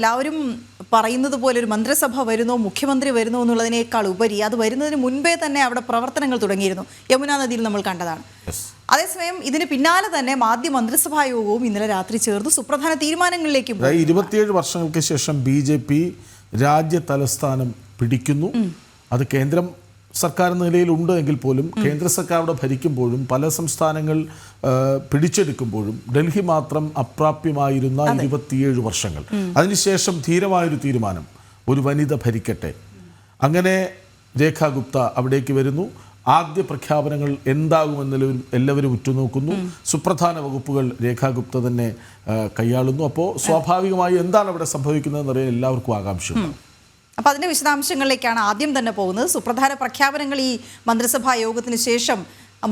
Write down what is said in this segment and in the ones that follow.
എല്ലാവരും പറയുന്നത് പോലെ ഒരു മന്ത്രിസഭ വരുന്നോ മുഖ്യമന്ത്രി വരുന്നോ എന്നുള്ളതിനേക്കാൾ ഉപരി അത് വരുന്നതിന് മുൻപേ തന്നെ അവിടെ പ്രവർത്തനങ്ങൾ തുടങ്ങിയിരുന്നു. യമുനാ നദിയിൽ നമ്മൾ കണ്ടതാണ്. അതേസമയം ഇതിന് പിന്നാലെ തന്നെ ആദ്യ മന്ത്രിസഭാ യോഗവും ഇന്നലെ രാത്രി ചേർന്ന്. സുപ്രധാന തീരുമാനങ്ങളിലേക്ക് ഇരുപത്തിയേഴ് വർഷങ്ങൾക്ക് ശേഷം ബി ജെ പി രാജ്യ തലസ്ഥാനം പിടിക്കുന്നു. അത് കേന്ദ്രം സർക്കാർ എന്ന നിലയിലുണ്ട് എങ്കിൽ പോലും കേന്ദ്ര സർക്കാർ അവിടെ ഭരിക്കുമ്പോഴും പല സംസ്ഥാനങ്ങൾ പിടിച്ചെടുക്കുമ്പോഴും ഡൽഹി മാത്രം അപ്രാപ്യമായിരുന്ന ഇരുപത്തിയേഴ് വർഷങ്ങൾ. അതിനുശേഷം ധീരമായൊരു തീരുമാനം ഒരു വനിത ഭരിക്കട്ടെ. അങ്ങനെ രേഖ ഗുപ്ത അവിടേക്ക് വരുന്നു. ആദ്യ പ്രഖ്യാപനങ്ങൾ എന്താകുമെന്നതിലും എല്ലാവരും ഉറ്റുനോക്കുന്നു. സുപ്രധാന വകുപ്പുകൾ രേഖാ ഗുപ്ത തന്നെ കൈയാളുന്നു. അപ്പോൾ സ്വാഭാവികമായി എന്താണ് അവിടെ സംഭവിക്കുന്നതെന്ന് അറിയാൻ എല്ലാവർക്കും ആകാംക്ഷയുണ്ട്. അപ്പോൾ അതിന്റെ വിശദാംശങ്ങളിലേക്കാണ് ആദ്യം തന്നെ പോകുന്നത്. സുപ്രധാന പ്രഖ്യാപനങ്ങൾ ഈ മന്ത്രിസഭാ യോഗത്തിന് ശേഷം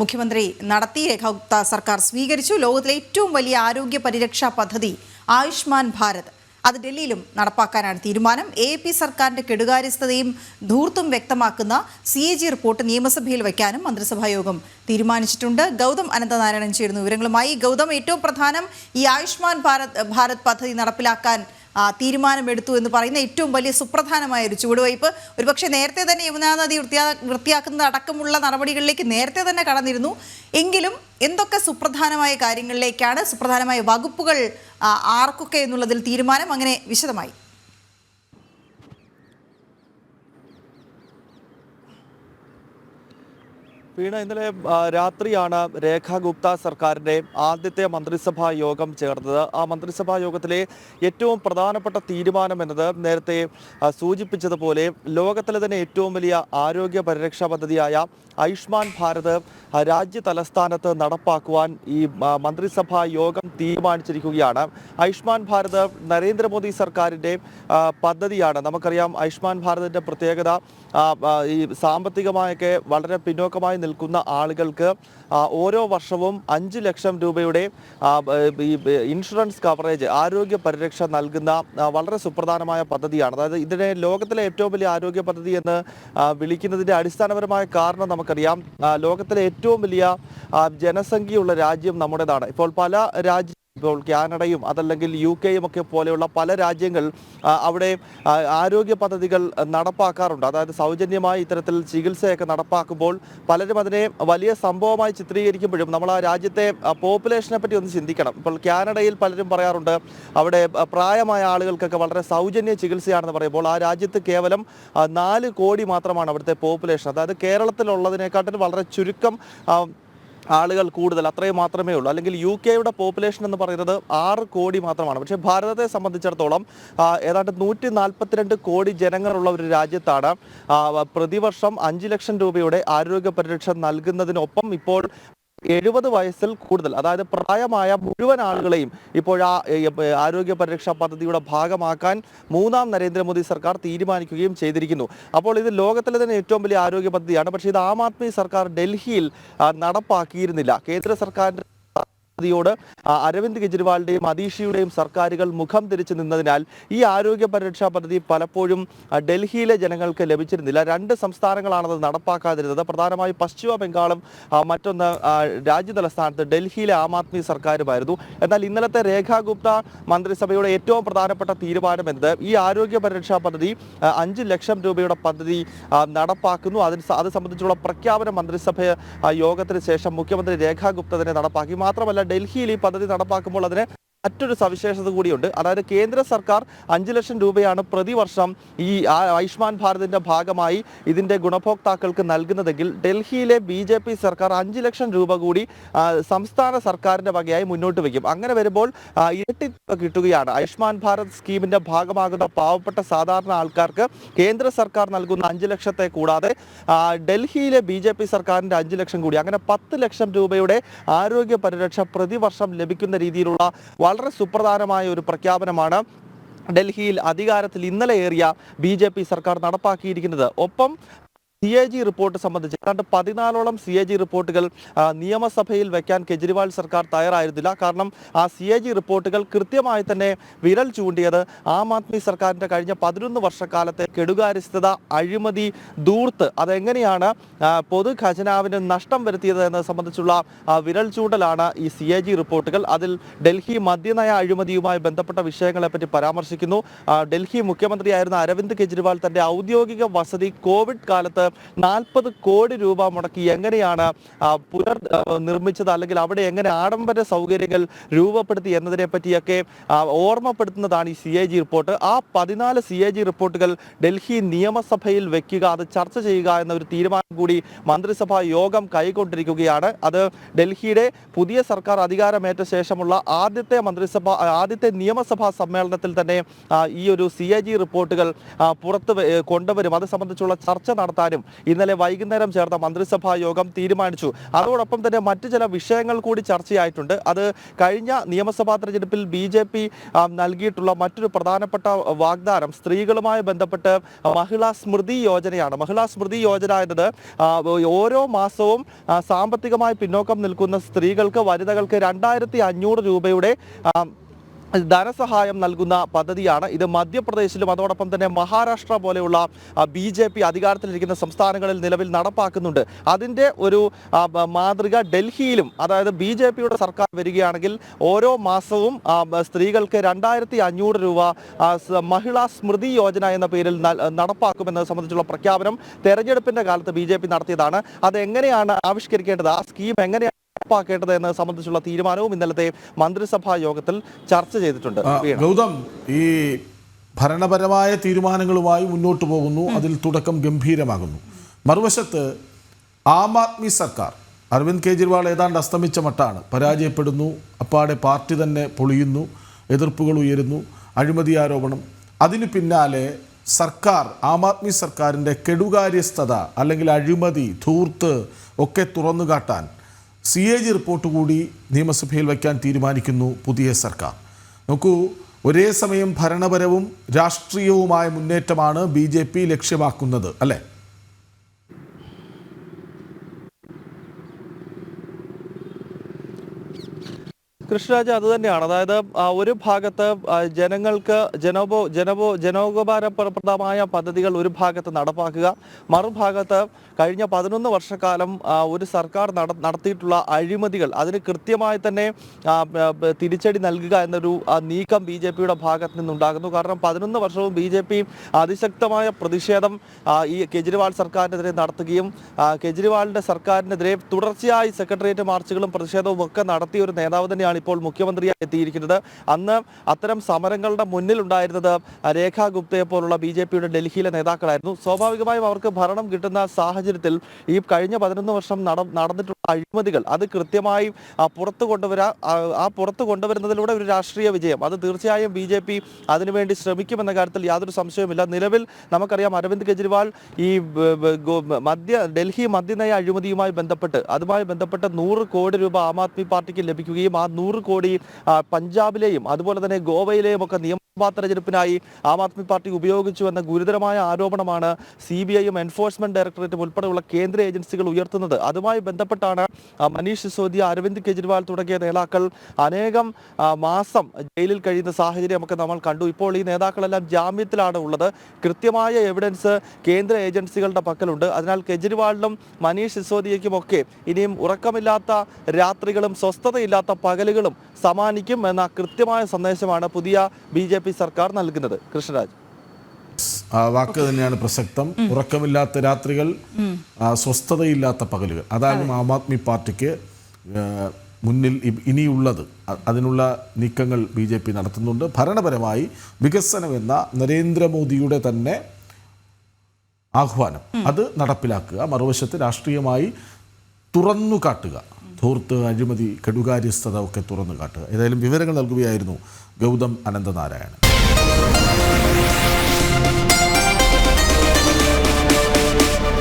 മുഖ്യമന്ത്രി നടത്തി. രേഖാഗുപ്ത സർക്കാർ സ്വീകരിച്ചു. ലോകത്തിലെ ഏറ്റവും വലിയ ആരോഗ്യ പരിരക്ഷാ പദ്ധതി ആയുഷ്മാൻ ഭാരത്. അത് ഡൽഹിയിലും നടപ്പാക്കാനാണ് തീരുമാനം. എ പി സർക്കാരിന്റെ കെടുകാര്യസ്ഥതയും ധൂർത്തും വ്യക്തമാക്കുന്ന സി എ ജി റിപ്പോർട്ട് നിയമസഭയിൽ വയ്ക്കാനും മന്ത്രിസഭാ യോഗം തീരുമാനിച്ചിട്ടുണ്ട്. ഗൗതം അനന്തനാരായണൻ ചേരുന്ന വിവരങ്ങളുമായി. ഗൗതം ഏറ്റവും പ്രധാനം ഈ ആയുഷ്മാൻ ഭാരത് ഭാരത് പദ്ധതി നടപ്പിലാക്കാൻ തീരുമാനമെടുത്തു എന്ന് പറയുന്ന ഏറ്റവും വലിയ സുപ്രധാനമായ ഒരു ചുവടുവയ്പ്. ഒരുപക്ഷെ നേരത്തെ തന്നെ യമുനാ നദി വൃത്തിയാ വൃത്തിയാക്കുന്നത് അടക്കമുള്ള നടപടികളിലേക്ക് നേരത്തെ തന്നെ കടന്നിരുന്നു. എങ്കിലും എന്തൊക്കെ സുപ്രധാനമായ കാര്യങ്ങളിലേക്കാണ് സുപ്രധാനമായ വകുപ്പുകൾ ആർക്കൊക്കെ എന്നുള്ളതിൽ തീരുമാനം അങ്ങനെ വിശദമായി. വീണ ഇന്നലെ രാത്രിയാണ് രേഖ ഗുപ്ത സർക്കാരിന്റെ ആദ്യത്തെ മന്ത്രിസഭാ യോഗം ചേർന്നത്. ആ മന്ത്രിസഭാ യോഗത്തിലെ ഏറ്റവും പ്രധാനപ്പെട്ട തീരുമാനം എന്നത് നേരത്തെ സൂചിപ്പിച്ചതുപോലെ ലോകത്തിലെ തന്നെ ഏറ്റവും വലിയ ആരോഗ്യ പരിരക്ഷാ പദ്ധതിയായ ആയുഷ്മാൻ ഭാരത് രാജ്യ തലസ്ഥാനത്ത് നടപ്പാക്കുവാൻ ഈ മന്ത്രിസഭാ യോഗം തീരുമാനിച്ചിരിക്കുകയാണ്. ആയുഷ്മാൻ ഭാരത് നരേന്ദ്രമോദി സർക്കാരിന്റെ പദ്ധതിയാണ്. നമുക്കറിയാം ആയുഷ്മാൻ ഭാരതിന്റെ പ്രത്യേകത ഈ സാമ്പത്തികമായൊക്കെ വളരെ പിന്നോക്കമായി നിൽക്കുന്ന ആളുകൾക്ക് ഓരോ വർഷവും അഞ്ച് ലക്ഷം രൂപയുടെ ഇൻഷുറൻസ് കവറേജ് ആരോഗ്യ പരിരക്ഷ നൽകുന്ന വളരെ സുപ്രധാനമായ പദ്ധതിയാണ്. അതായത് ഇതിനെ ലോകത്തിലെ ഏറ്റവും വലിയ ആരോഗ്യ പദ്ധതി എന്ന് വിളിക്കുന്നതിന്റെ അടിസ്ഥാനപരമായ കാരണം നമുക്കറിയാം. ലോകത്തിലെ ഏറ്റവും വലിയ ജനസംഖ്യയുള്ള രാജ്യം നമ്മുടേതാണ്. ഇപ്പോൾ പല രാജ്യ ഇപ്പോൾ കാനഡയും അതല്ലെങ്കിൽ യു കെയും ഒക്കെ പോലെയുള്ള പല രാജ്യങ്ങൾ അവിടെ ആരോഗ്യ പദ്ധതികൾ നടപ്പാക്കാറുണ്ട്. അതായത് സൗജന്യമായി ഇത്തരത്തിൽ ചികിത്സയൊക്കെ നടപ്പാക്കുമ്പോൾ പലരും അതിനെ വലിയ സംഭവമായി ചിത്രീകരിക്കുമ്പോഴും നമ്മൾ ആ രാജ്യത്തെ പോപ്പുലേഷനെ പറ്റി ഒന്ന് ചിന്തിക്കണം. ഇപ്പോൾ കാനഡയിൽ പലരും പറയാറുണ്ട് അവിടെ പ്രായമായ ആളുകൾക്കൊക്കെ വളരെ സൗജന്യ ചികിത്സയാണെന്ന് പറയുമ്പോൾ ആ രാജ്യത്ത് കേവലം നാല് കോടി മാത്രമാണ് അവിടുത്തെ പോപ്പുലേഷൻ അതായത് കേരളത്തിലുള്ളതിനെക്കാട്ടിൽ വളരെ ചുരുക്കം ആളുകൾ കൂടുതൽ അത്രയും മാത്രമേ ഉള്ളൂ. അല്ലെങ്കിൽ യു കെയുടെ പോപ്പുലേഷൻ എന്ന് പറയുന്നത് ആറ് കോടി മാത്രമാണ്. പക്ഷേ ഭാരതത്തെ സംബന്ധിച്ചിടത്തോളം ഏതാണ്ട് നൂറ്റി നാൽപ്പത്തിരണ്ട് കോടി ജനങ്ങളുള്ള ഒരു രാജ്യത്താണ് പ്രതിവർഷം അഞ്ച് ലക്ഷം രൂപയുടെ ആരോഗ്യ പരിരക്ഷ നൽകുന്നതിനൊപ്പം ഇപ്പോൾ എഴുപത് വയസ്സിൽ കൂടുതൽ അതായത് പ്രായമായ മുഴുവൻ ആളുകളെയും ഇപ്പോൾ ആ ആരോഗ്യ പരിരക്ഷാ പദ്ധതിയുടെ ഭാഗമാക്കാൻ മൂന്നാം നരേന്ദ്രമോദി സർക്കാർ തീരുമാനിക്കുകയും ചെയ്തിരിക്കുന്നു. അപ്പോൾ ഇത് ലോകത്തിലെ തന്നെ ഏറ്റവും വലിയ ആരോഗ്യ പദ്ധതിയാണ്. പക്ഷേ ഇത് ആം ആദ്മി സർക്കാർ ഡൽഹിയിൽ നടപ്പാക്കിയിരുന്നില്ല. കേന്ദ്ര സർക്കാരിന്റെ പദ്ധതിയോട് അരവിന്ദ് കെജ്രിവാളിന്റെയും അതീഷിയുടെയും സർക്കാരുകൾ മുഖം തിരിച്ചു നിന്നതിനാൽ ഈ ആരോഗ്യ പരിരക്ഷാ പദ്ധതി പലപ്പോഴും ഡൽഹിയിലെ ജനങ്ങൾക്ക് ലഭിച്ചിരുന്നില്ല. രണ്ട് സംസ്ഥാനങ്ങളാണത് നടപ്പാക്കാതിരുന്നത്. പ്രധാനമായും പശ്ചിമ ബംഗാളും മറ്റൊന്ന് രാജ്യ തലസ്ഥാനത്ത് ഡൽഹിയിലെ ആം ആദ്മി സർക്കാരുമായിരുന്നു. എന്നാൽ ഇന്നലത്തെ രേഖാ ഗുപ്ത മന്ത്രിസഭയുടെ ഏറ്റവും പ്രധാനപ്പെട്ട തീരുമാനം എന്നത് ഈ ആരോഗ്യ പരിരക്ഷാ പദ്ധതി അഞ്ച് ലക്ഷം രൂപയുടെ പദ്ധതി നടപ്പാക്കുന്നു. അതിന് അത് സംബന്ധിച്ചുള്ള പ്രഖ്യാപനം മന്ത്രിസഭ യോഗത്തിന് ശേഷം മുഖ്യമന്ത്രി രേഖാ ഗുപ്ത തന്നെ നടപ്പാക്കി. മാത്രമല്ല ഡൽഹിയിൽ ഈ പദ്ധതി നടപ്പാക്കുമ്പോൾ അതിന് മറ്റൊരു സവിശേഷത കൂടിയുണ്ട്. അതായത് കേന്ദ്ര സർക്കാർ അഞ്ച് ലക്ഷം രൂപയാണ് പ്രതിവർഷം ഈ ആയുഷ്മാൻ ഭാരതിന്റെ ഭാഗമായി ഇതിന്റെ ഗുണഭോക്താക്കൾക്ക് നൽകുന്നതെങ്കിൽ ഡൽഹിയിലെ ബി ജെ പി സർക്കാർ അഞ്ച് ലക്ഷം രൂപ കൂടി സംസ്ഥാന സർക്കാരിന്റെ വകയായി മുന്നോട്ട് വയ്ക്കും. അങ്ങനെ വരുമ്പോൾ ഇരട്ടി കിട്ടുകയാണ്. ആയുഷ്മാൻ ഭാരത് സ്കീമിന്റെ ഭാഗമാകുന്ന പാവപ്പെട്ട സാധാരണ ആൾക്കാർക്ക് കേന്ദ്ര സർക്കാർ നൽകുന്ന അഞ്ച് ലക്ഷത്തെ കൂടാതെ ഡൽഹിയിലെ ബി ജെ പി സർക്കാരിന്റെ അഞ്ച് ലക്ഷം കൂടി അങ്ങനെ പത്ത് ലക്ഷം രൂപയുടെ ആരോഗ്യ പരിരക്ഷ പ്രതിവർഷം ലഭിക്കുന്ന രീതിയിലുള്ള വളരെ സുപ്രധാനമായ ഒരു പ്രഖ്യാപനമാണ്. ഡൽഹിയിൽ അധികാരത്തിൽ ഇന്നലെ ഏറിയ ബി സർക്കാർ നടപ്പാക്കിയിരിക്കുന്നത്. ഒപ്പം സി എ ജി റിപ്പോർട്ട് സംബന്ധിച്ച് ഏതാണ്ട് പതിനാലോളം സി എ ജി റിപ്പോർട്ടുകൾ നിയമസഭയിൽ വെക്കാൻ കെജ്രിവാൾ സർക്കാർ തയ്യാറായിരുന്നില്ല. കാരണം ആ സി എ ജി റിപ്പോർട്ടുകൾ കൃത്യമായി തന്നെ വിരൽ ചൂണ്ടിയത് ആം ആദ്മി സർക്കാരിന്റെ കഴിഞ്ഞ പതിനൊന്ന് വർഷക്കാലത്തെ കെടുകാര്യസ്ഥത അഴിമതി ദൂർത്ത് അതെങ്ങനെയാണ് പൊതു ഖജനാവിന് നഷ്ടം വരുത്തിയത് എന്നത് സംബന്ധിച്ചുള്ള വിരൽ ചൂണ്ടലാണ് ഈ സി എ ജി റിപ്പോർട്ടുകൾ. അതിൽ ഡൽഹി മദ്യനയ അഴിമതിയുമായി ബന്ധപ്പെട്ട വിഷയങ്ങളെപ്പറ്റി പരാമർശിക്കുന്നു. ഡൽഹി മുഖ്യമന്ത്രിയായിരുന്ന അരവിന്ദ് കെജ്രിവാൾ തന്റെ ഔദ്യോഗിക വസതി കോവിഡ് കാലത്ത് നാൽപ്പത് കോടി രൂപ മുടക്കി എങ്ങനെയാണ് പുനർ നിർമ്മിച്ചത്? അല്ലെങ്കിൽ അവിടെ എങ്ങനെ ആഡംബര സൗകര്യങ്ങൾ രൂപപ്പെടുത്തി എന്നതിനെ പറ്റിയൊക്കെ ഓർമ്മപ്പെടുത്തുന്നതാണ് ഈ സി എ ജി റിപ്പോർട്ട് ആ പതിനാല് സി എ ജി റിപ്പോർട്ടുകൾ ഡൽഹി നിയമസഭയിൽ വെക്കുക അത് ചർച്ച ചെയ്യുക എന്ന ഒരു തീരുമാനം കൂടി മന്ത്രിസഭാ യോഗം കൈക്കൊണ്ടിരിക്കുകയാണ് അത് ഡൽഹിയുടെ പുതിയ സർക്കാർ അധികാരമേറ്റ ശേഷമുള്ള ആദ്യത്തെ മന്ത്രിസഭ ആദ്യത്തെ നിയമസഭാ സമ്മേളനത്തിൽ തന്നെ ഈ ഒരു സി റിപ്പോർട്ടുകൾ പുറത്ത് കൊണ്ടുവരും. അത് സംബന്ധിച്ചുള്ള ചർച്ച നടത്താനും ഇന്നലെ വൈകുന്നേരം ചേർന്ന മന്ത്രിസഭാ യോഗം തീരുമാനിച്ചു. അതോടൊപ്പം തന്നെ മറ്റു ചില വിഷയങ്ങൾ കൂടി ചർച്ചയായിട്ടുണ്ട്. അത് കഴിഞ്ഞ നിയമസഭാ തെരഞ്ഞെടുപ്പിൽ ബി ജെ പി നൽകിയിട്ടുള്ള മറ്റൊരു പ്രധാനപ്പെട്ട വാഗ്ദാനം സ്ത്രീകളുമായി ബന്ധപ്പെട്ട് മഹിളാ സ്മൃതി യോജനയാണ്. മഹിളാ സ്മൃതി യോജന എന്നത് ഓരോ മാസവും സാമ്പത്തികമായി പിന്നോക്കം നിൽക്കുന്ന സ്ത്രീകൾക്ക് വനിതകൾക്ക് രണ്ടായിരത്തി അഞ്ഞൂറ് രൂപയുടെ ധനസഹായം നൽകുന്ന പദ്ധതിയാണ്. ഇത് മധ്യപ്രദേശിലും അതോടൊപ്പം തന്നെ മഹാരാഷ്ട്ര പോലെയുള്ള ബി ജെ പി അധികാരത്തിലിരിക്കുന്ന സംസ്ഥാനങ്ങളിൽ നിലവിൽ നടപ്പാക്കുന്നുണ്ട്. അതിന്റെ ഒരു മാതൃക ഡൽഹിയിലും അതായത് ബി ജെ പിയുടെ സർക്കാർ വരികയാണെങ്കിൽ ഓരോ മാസവും സ്ത്രീകൾക്ക് രണ്ടായിരത്തി അഞ്ഞൂറ് രൂപ മഹിളാ സ്മൃതി യോജന എന്ന പേരിൽ നടപ്പാക്കുമെന്നത് സംബന്ധിച്ചുള്ള പ്രഖ്യാപനം തെരഞ്ഞെടുപ്പിന്റെ കാലത്ത് ബി നടത്തിയതാണ്. അത് എങ്ങനെയാണ് ആവിഷ്കരിക്കേണ്ടത്? ആ സ്കീം എങ്ങനെയാണ് നടപ്പാക്കേണ്ടത് എന്നത് സംബന്ധിച്ചുള്ള തീരുമാനവും ഇന്നലത്തെ മന്ത്രിസഭാ യോഗത്തിൽ ചർച്ച ചെയ്തിട്ടുണ്ട്. ഗൗതം ഈ ഭരണപരമായ തീരുമാനങ്ങളുമായി മുന്നോട്ട് പോകുന്നു. അതിൽ തുടക്കം ഗംഭീരമാകുന്നു. മറുവശത്ത് ആം ആദ്മി സർക്കാർ അരവിന്ദ് കെജ്രിവാൾ ഏതാണ്ട് അസ്തമിച്ച മട്ടാണ്. പരാജയപ്പെടുന്നു. അപ്പാടെ പാർട്ടി തന്നെ പൊളിയുന്നു. എതിർപ്പുകൾ ഉയരുന്നു. അഴിമതി ആരോപണം. അതിന് പിന്നാലെ സർക്കാർ ആം ആദ്മി സർക്കാരിന്റെ കെടുകാര്യസ്ഥത അല്ലെങ്കിൽ അഴിമതി ധൂർത്ത് ഒക്കെ തുറന്നു കാട്ടാൻ സി എ ജി റിപ്പോർട്ട് കൂടി നിയമസഭയിൽ വയ്ക്കാൻ തീരുമാനിക്കുന്നു പുതിയ സർക്കാർ. നോക്കൂ ഒരേ സമയം ഭരണപരവും രാഷ്ട്രീയവുമായ മുന്നേറ്റമാണ് ബി ലക്ഷ്യമാക്കുന്നത് അല്ലേ? കൃഷ്ണരാജ് അത് തന്നെയാണ്. അതായത് ഒരു ഭാഗത്ത് ജനങ്ങൾക്ക് ജനോപോ ജനപോ ജനോപകാരപ്രദമായ പദ്ധതികൾ ഒരു ഭാഗത്ത് നടപ്പാക്കുക മറുഭാഗത്ത് കഴിഞ്ഞ പതിനൊന്ന് വർഷക്കാലം ഒരു സർക്കാർ നട- നടത്തിയിട്ടുള്ള അഴിമതികൾ അതിന് കൃത്യമായി തന്നെ തിരിച്ചടി നൽകുക എന്നൊരു നീക്കം ബി ജെ പിയുടെ ഭാഗത്ത് നിന്നുണ്ടാകുന്നു. കാരണം പതിനൊന്ന് വർഷവും ബി ജെ പി അതിശക്തമായ പ്രതിഷേധം ഈ കെജ്രിവാൾ സർക്കാരിനെതിരെ നടത്തുകയും കെജ്രിവാളിന്റെ സർക്കാരിനെതിരെ തുടർച്ചയായി സെക്രട്ടേറിയറ്റ് മാർച്ചുകളും പ്രതിഷേധവും ഒക്കെ നടത്തിയ ഒരു നേതാവ് തന്നെയാണ് ഇപ്പോൾ മുഖ്യമന്ത്രിയായി എത്തിയിരിക്കുന്നത്. അന്ന് അത്തരം സമരങ്ങളുടെ മുന്നിലുണ്ടായിരുന്നത് രേഖാ ഗുപ്തയെ പോലുള്ള ബി ജെ പിയുടെ ഡൽഹിയിലെ നേതാക്കളായിരുന്നു. സ്വാഭാവികമായും അവർക്ക് ഭരണം കിട്ടുന്ന സാഹചര്യത്തിൽ ഈ കഴിഞ്ഞ പതിനൊന്ന് വർഷം നട നടന്നിട്ടുള്ള അഴിമതികൾ അത് കൃത്യമായി പുറത്തു കൊണ്ടുവരാ ആ, പുറത്തു കൊണ്ടുവരുന്നതിലൂടെ ഒരു രാഷ്ട്രീയ വിജയം. അത് തീർച്ചയായും ബി ജെ പി അതിനുവേണ്ടി ശ്രമിക്കുമെന്ന കാര്യത്തിൽ യാതൊരു സംശയവുമില്ല. നിലവിൽ നമുക്കറിയാം അരവിന്ദ് കെജ്രിവാൾ ഈ മദ്യ ഡൽഹി മദ്യനയ അഴിമതിയുമായി ബന്ധപ്പെട്ട് അതുമായി ബന്ധപ്പെട്ട് നൂറ് കോടി രൂപ ആം ആദ്മി പാർട്ടിക്ക് ലഭിക്കുകയും ആ നൂറ് കോടി പഞ്ചാബിലെയും അതുപോലെ തന്നെ ഗോവയിലെയും ഒക്കെ നിയമസഭാ തെരഞ്ഞെടുപ്പിനായി ആം ആദ്മി പാർട്ടി ഉപയോഗിച്ചു എന്ന ഗുരുതരമായ ആരോപണമാണ് സി ബി ഐയും എൻഫോഴ്സ്മെന്റ് ഡയറക്ടറേറ്റും ഉൾപ്പെടെയുള്ള കേന്ദ്ര ഏജൻസികൾ ഉയർത്തുന്നത്. അതുമായി ബന്ധപ്പെട്ടാണ് മനീഷ് സിസോദിയ അരവിന്ദ് കെജ്രിവാൾ തുടങ്ങിയ നേതാക്കൾ അനേകം മാസം ജയിലിൽ കഴിയുന്ന സാഹചര്യം നമുക്ക് നമ്മൾ കണ്ടു. ഇപ്പോൾ ഈ നേതാക്കളെല്ലാം ജാമ്യത്തിലാണ് ഉള്ളത്. കൃത്യമായ എവിഡൻസ് കേന്ദ്ര ഏജൻസികളുടെ പക്കലുണ്ട്. അതിനാൽ കെജ്രിവാളിനും മനീഷ് സിസോദിയയ്ക്കുമൊക്കെ ഇനിയും ഉറക്കമില്ലാത്ത രാത്രികളും സ്വസ്ഥതയില്ലാത്ത പകലുകളും സമാനിക്കും എന്ന കൃത്യമായ സന്ദേശമാണ് പുതിയ ബി ജെ പി സർക്കാർ നൽകുന്നത്. കൃഷ്ണരാജ്. ആ വാക്ക് തന്നെയാണ് പ്രസക്തം. ഉറക്കമില്ലാത്ത രാത്രികൾ സ്വസ്ഥതയില്ലാത്ത പകലുകൾ. അതാണ് ആം ആദ്മി പാർട്ടിക്ക് മുന്നിൽ ഇനിയുള്ളത്. അതിനുള്ള നീക്കങ്ങൾ ബി ജെ പി നടത്തുന്നുണ്ട്. ഭരണപരമായി വികസനം എന്ന നരേന്ദ്രമോദിയുടെ തന്നെ ആഹ്വാനം. അത് നടപ്പിലാക്കുക മറുവശത്ത് രാഷ്ട്രീയമായി തുറന്നു കാട്ടുക ധൂർത്ത് അഴിമതി കെടുകാര്യസ്ഥത ഒക്കെ തുറന്നു കാട്ടുക. ഏതായാലും വിവരങ്ങൾ നൽകുകയായിരുന്നു ഗൗതം അനന്തനാരായണൻ.